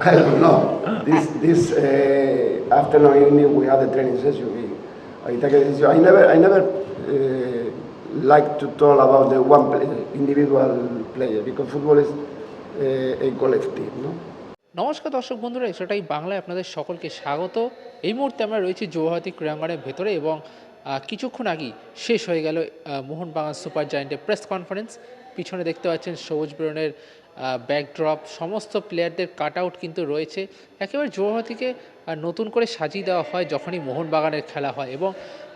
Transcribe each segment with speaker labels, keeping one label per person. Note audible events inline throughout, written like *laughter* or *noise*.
Speaker 1: I don't know. This this uh, afternoon evening we had a training session. I decision. I never I never uh, like to talk about the one play, individual player because football is uh, a collective. No.
Speaker 2: নমস্কার দর্শক বন্ধুরা এসটাই বাংলায় আপনাদের সকলকে স্বাগত এই মুহূর্তে আমরা রয়েছি যৌহাতি ক্রীড়াঙ্গনের ভেতরে এবং কিছুক্ষণ আগেই শেষ হয়ে গেল মোহনবাগান সুপার জায়েন্টের প্রেস কনফারেন্স পিছনে দেখতে পাচ্ছেন সবুজ ব্রনের ব্যাকড্রপ সমস্ত প্লেয়ারদের কাট আউট কিন্তু রয়েছে। একেবারে আহ, নতুন করে সাজিয়ে দেওয়া হয় যখনই মোহনবাগানের খেলা হয় এবং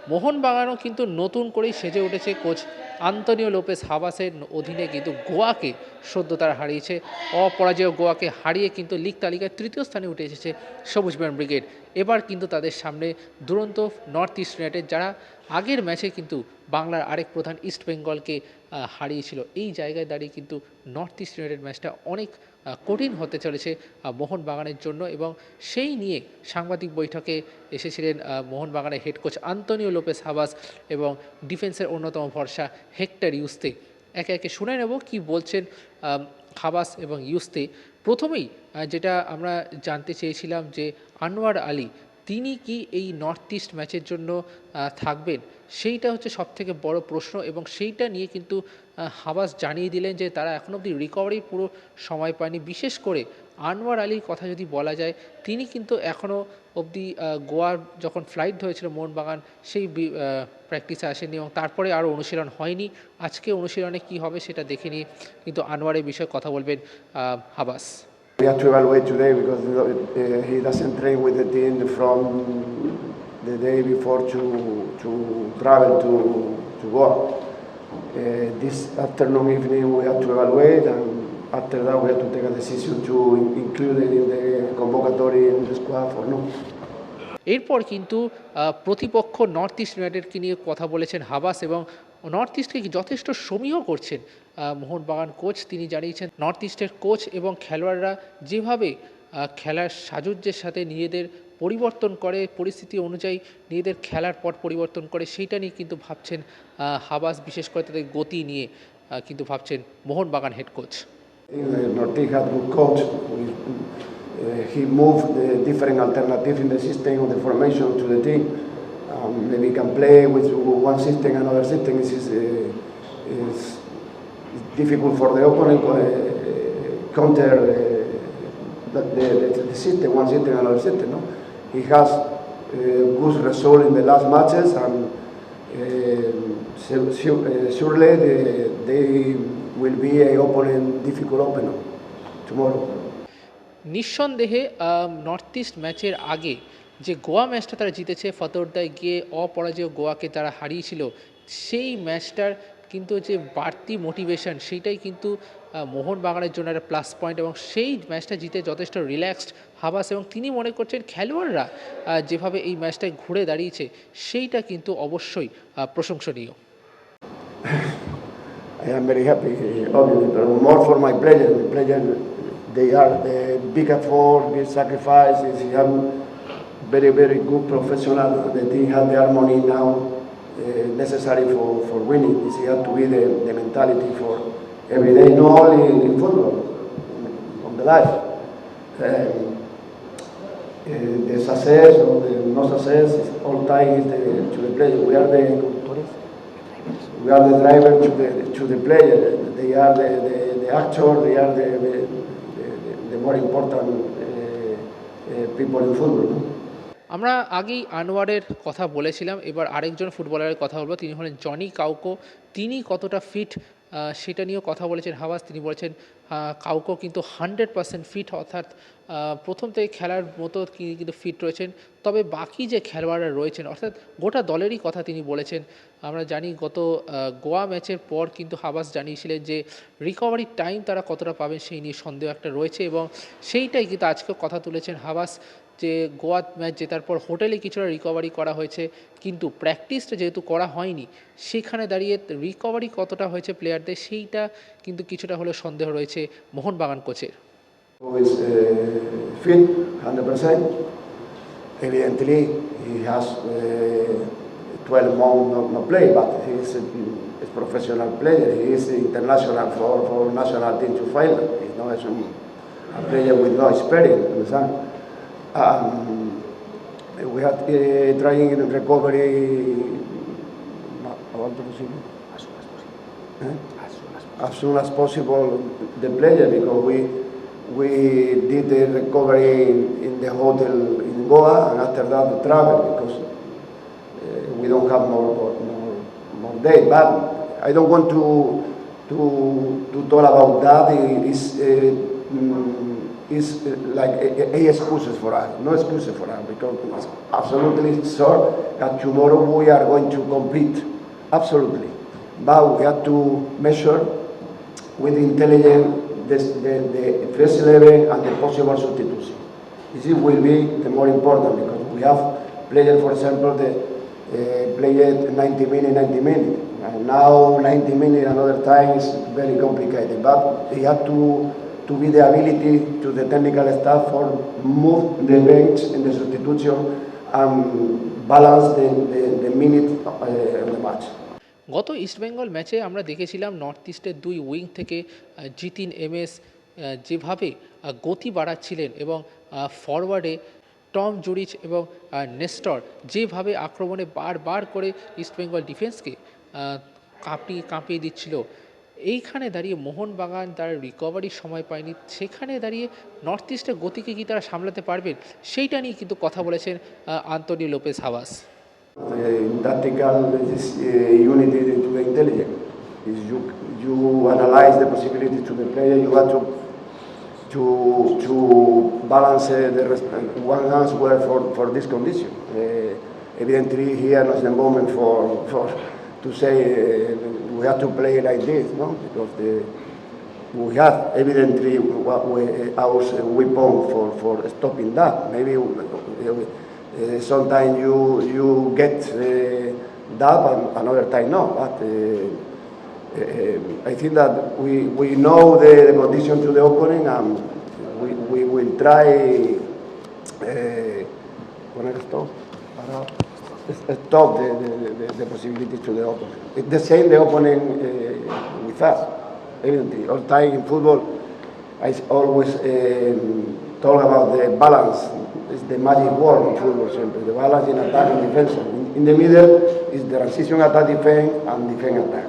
Speaker 2: মোহনবাগানও কিন্তু নতুন করেই সেজে উঠেছে কোচ আন্তনিও লোপেস হাবাসের অধীনে কিন্তু গোয়াকে সদ্য তারা হারিয়েছে। অপরাজয় গোয়াকে হারিয়ে কিন্তু লিগ তালিকায় তৃতীয় স্থানে উঠে এসেছে সবুজ ব্রাউন ব্রিগেড। এবার কিন্তু তাদের সামনে দুরন্ত নর্থ ইস্ট ইউনাইটেড যারা আগের ম্যাচে কিন্তু বাংলার আরেক প্রধান ইস্ট বেঙ্গলকে হারিয়েছিল। এই জায়গায় দাঁড়িয়ে কিন্তু নর্থ ইস্ট ইউনাইটেড ম্যাচটা অনেক কঠিন হতে চলেছে মোহনবাগানের জন্য এবং সেই নিয়ে সাংবাদিক বৈঠকে এসেছিলেন মোহনবাগানের head coach Antonio Lopez Habas এবং ডিফেন্সের অন্যতম ভরসা হেক্টর ইউস্তে একে একে শুনে নেব কি বলছেন হাবাস এবং ইউস্তে প্রথমেই যেটা আমরা জানতে চেয়েছিলাম যে আনোয়ার আলী তিনি কি এই নর্থ ইস্ট ম্যাচের জন্য থাকবেন? সেইটা হচ্ছে সবথেকে বড় প্রশ্ন এবং সেইটা নিয়ে কিন্তু হাবাস জানিয়ে দিলেন যে তারা এখন অবধি রিকভারি পুরো সময় পায়নি। বিশেষ করে আনোয়ার আলীর কথা যদি বলা যায়, তিনি কিন্তু এখনও অবধি গোয়ার যখন ফ্লাইট ধরেছিল মোহনবাগান, সেই প্র্যাকটিসে আসেনি এবং তারপরে আরও অনুশীলন হয়নি। আজকে অনুশীলনে কি হবে সেটা দেখে নিয়ে কিন্তু আনোয়ারের বিষয়ে কথা বলবেন Habas.
Speaker 1: We have to evaluate today because uh, he doesn't train with the team from the day before to to travel to to Goa. Uh, this afternoon evening we have to evaluate and after that we have to take a decision to in- include it in the convocatory in the squad or no.
Speaker 2: এরপর কিন্তু প্রতিপক্ষ north east ইউনাইটেডকে নিয়ে কথা বলেছেন Habas এবং north ইস্টকে যথেষ্ট সমীহ করছেন মোহনবাগান কোচ তিনি জানিয়েছেন নর্থ ইস্টের কোচ এবং খেলোয়াড়রা যেভাবে খেলার সাজুজ্যের সাথে নিজেদের পরিবর্তন করে পরিস্থিতি অনুযায়ী নিজেদের খেলার পট পরিবর্তন করে সেইটা নিয়ে কিন্তু ভাবছেন হাবাস বিশেষ করে তাদের গতি নিয়ে কিন্তু ভাবছেন
Speaker 1: Mohun Bagan head coach uh, uh, he moved the different alternatives in the system of the formation to the team. Um, maybe he can play with one system, another system. Is is, uh, is is difficult for the opponent uh, counter uh, the, the, the, the system, one system, another system. No, he has uh, good result in the last matches and. Um, su- su- uh, surely the, they will be a opponent, difficult opponent tomorrow.
Speaker 2: নিঃসন্দেহে north east ম্যাচের আগে যে গোয়া ম্যাচটা তারা জিতেছে ফতোরদায় গিয়ে অপরাজয় গোয়াকে তারা হারিয়েছিল সেই ম্যাচটার কিন্তু যে বাড়তি মোটিভেশন সেইটাই কিন্তু আহ, মোহনবাগানের জন্য একটা প্লাস পয়েন্ট এবং সেই ম্যাচটা জিতে যথেষ্ট রিল্যাক্সড হাবাস এবং তিনি মনে করছেন খেলোয়াড়রা যেভাবে এই ম্যাচটায় ঘুরে দাঁড়িয়েছে সেইটা কিন্তু অবশ্যই প্রশংসনীয় *sighs*
Speaker 1: I am very happy, obviously, but more for my players. The players, they are the big effort, big sacrifices. Have very, very good professional. The team have the harmony now uh, necessary for, for winning. This has to be the, the mentality for every day, not only in football, on the life. Um, uh, the success or the no success is all tied to the player. We are the we are the driver to the to the player. They are the, the, the actor. They are the the, the, more important people in football.
Speaker 2: আমরা আগেই আনোয়ারের কথা বলেছিলাম, এবার আরেকজন ফুটবলারের কথা বলব, তিনি হলেন জনি কাউকো। তিনি কতটা ফিট সেটা নিয়েও কথা বলেছেন হাওয়াজ। তিনি বলেছেন কাউকো কিন্তু হান্ড্রেড পার্সেন্ট ফিট অর্থাৎ প্রথম থেকে খেলার মতো তিনি কিন্তু ফিট রয়েছেন। তবে বাকি যে খেলোয়াড়রা রয়েছেন, অর্থাৎ গোটা দলেরই কথা তিনি বলেছেন। আমরা জানি গত গোয়া ম্যাচের পর কিন্তু হাবাস জানিয়েছিলেন যে রিকভারি টাইম তারা কতটা পাবেন সেই নিয়ে সন্দেহ একটা রয়েছে এবং সেইটাই কিন্তু আজকে কথা তুলেছেন হাবাস যে গোয়া ম্যাচ জেতার পর হোটেলে কিছুটা রিকভারি করা হয়েছে কিন্তু প্র্যাকটিসটা যেহেতু করা হয়নি সেখানে দাঁড়িয়ে রিকভারি কতটা হয়েছে প্লেয়ারদের সেইটা কিন্তু কিছুটা হলেও সন্দেহ রয়েছে মোহনবাগান কোচের
Speaker 1: Who is uh, fit, 100%. Evidently, he has uh, 12 months not, not play, but he is a, a professional player. He is international for, for national team to Finland. He's not some a player with no experience, understand? Um, we had uh, trying in recovery soon as possible. Eh? as soon as possible the player because we we did the recovery in, in the hotel in Goa and after that the travel because uh, we don't have more more, more day. But I don't want to to to talk about that. It is uh, mm, is uh, like a, a excuses for us, no excuses for us because it's absolutely sure that tomorrow we are going to compete, absolutely. But we have to measure with intelligence the, the, the first 11 and the possible substitution. This will be the more important because we have players, for example, that uh, played 90 minutes, 90 minutes. And now 90 minutes another time is very complicated. But they have to, to be the ability to the technical staff for move the bench in the substitution and balance the, the, the minute uh, of the match.
Speaker 2: গত ইস্টবেঙ্গল ম্যাচে আমরা দেখেছিলাম north ইস্টের দুই wing থেকে Jitin MS যেভাবে গতি বাড়াচ্ছিলেন এবং ফরওয়ার্ডে টম জুরিচ এবং নেস্টর যেভাবে আক্রমণে বারবার করে ইস্টবেঙ্গল ডিফেন্সকে কাঁপিয়ে কাঁপিয়ে দিচ্ছিল এইখানে দাঁড়িয়ে মোহনবাগান তার রিকভারির সময় পায়নি সেখানে দাঁড়িয়ে নর্থ ইস্টের গতিকে কি তারা সামলাতে পারবেন সেইটা নিয়ে কিন্তু কথা বলেছেন Antonio Lopez
Speaker 1: Habas tactical is, uh, to the intelligence. Is you, you analyze the possibility to the player, you have to to to balance uh, the one hands were for, for this condition. Uh, evidently here is the moment for, for to say uh, we have to play like this, no? Because the, we have evidently we, our weapon for, for stopping that. Maybe uh, uh, sometimes you you get uh, that and another time no. But uh, uh, I think that we, we know the, the condition to the opponent and we, we will try uh, stop, the, the, the, the possibility to the opponent. The same the opponent uh, with us. Evidently, all time in football, I always um, talk about the balance. It's the magic word in football sempre. The balance in attack and defense. In, in the middle is the transition attack defense and defense attack.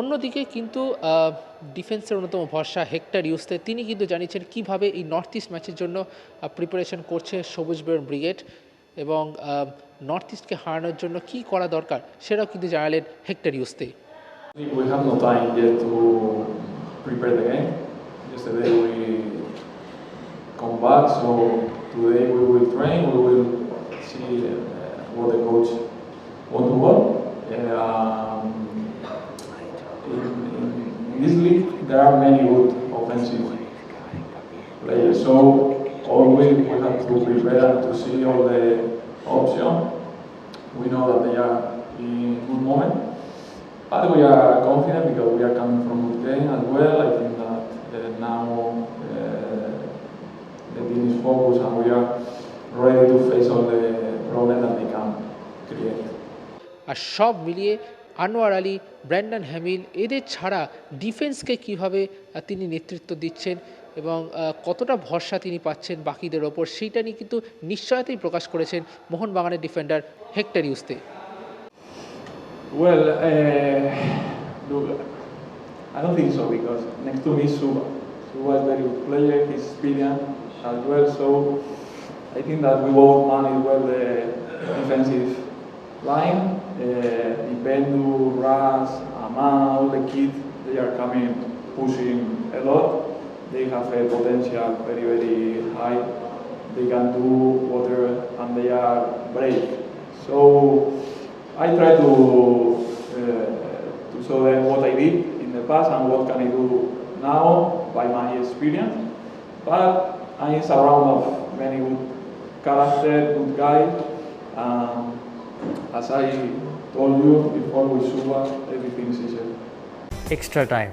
Speaker 2: অন্যদিকে কিন্তু ডিফেন্সের অন্যতম ভরসা hectare ইউসতে তিনি কিন্তু জানিয়েছেন কীভাবে এই নর্থ ইস্ট ম্যাচের জন্য প্রিপারেশন করছে সবুজ ব্রিগেড এবং নর্থ ইস্টকে হারানোর জন্য কি করা দরকার সেটাও কিন্তু জানালেন
Speaker 3: Hector Yuste we have no time yet to prepare the game. Yesterday we come back, so today we will train. We will see uh, what the coach want to want. Um, in, in this league, there are many good offensive players, so always we have to prepare to see all the options. We know that they are in good moment. But we are confident because we are coming from game as well. I think that uh, now uh, the team is focused and we are ready to face all the problems that they can create.
Speaker 2: আর সব মিলিয়ে Anwar Ali Brandon Hamill এদের ছাড়া ডিফেন্সকে কীভাবে তিনি নেতৃত্ব দিচ্ছেন এবং কতটা ভরসা তিনি পাচ্ছেন বাকিদের ওপর সেইটা নিয়ে কিন্তু নিশ্চয়তাই প্রকাশ করেছেন মোহনবাগানের defender Hector Yuste
Speaker 3: Well, uh, look, I don't think so because next to me is Suba. Suba is very good player, he's experienced as well, so I think that we both manage well the defensive line. Uh, Ibendu, Ras, Ama, all the kids, they are coming, pushing a lot. They have a potential very, very high. They can do whatever and they are brave. So I try to uh, to show them what I did in the past and what can I do now by my experience. But I'm surrounded of many good character, good guys. Um, as I told you before with Suba, everything is easier.
Speaker 4: extra time.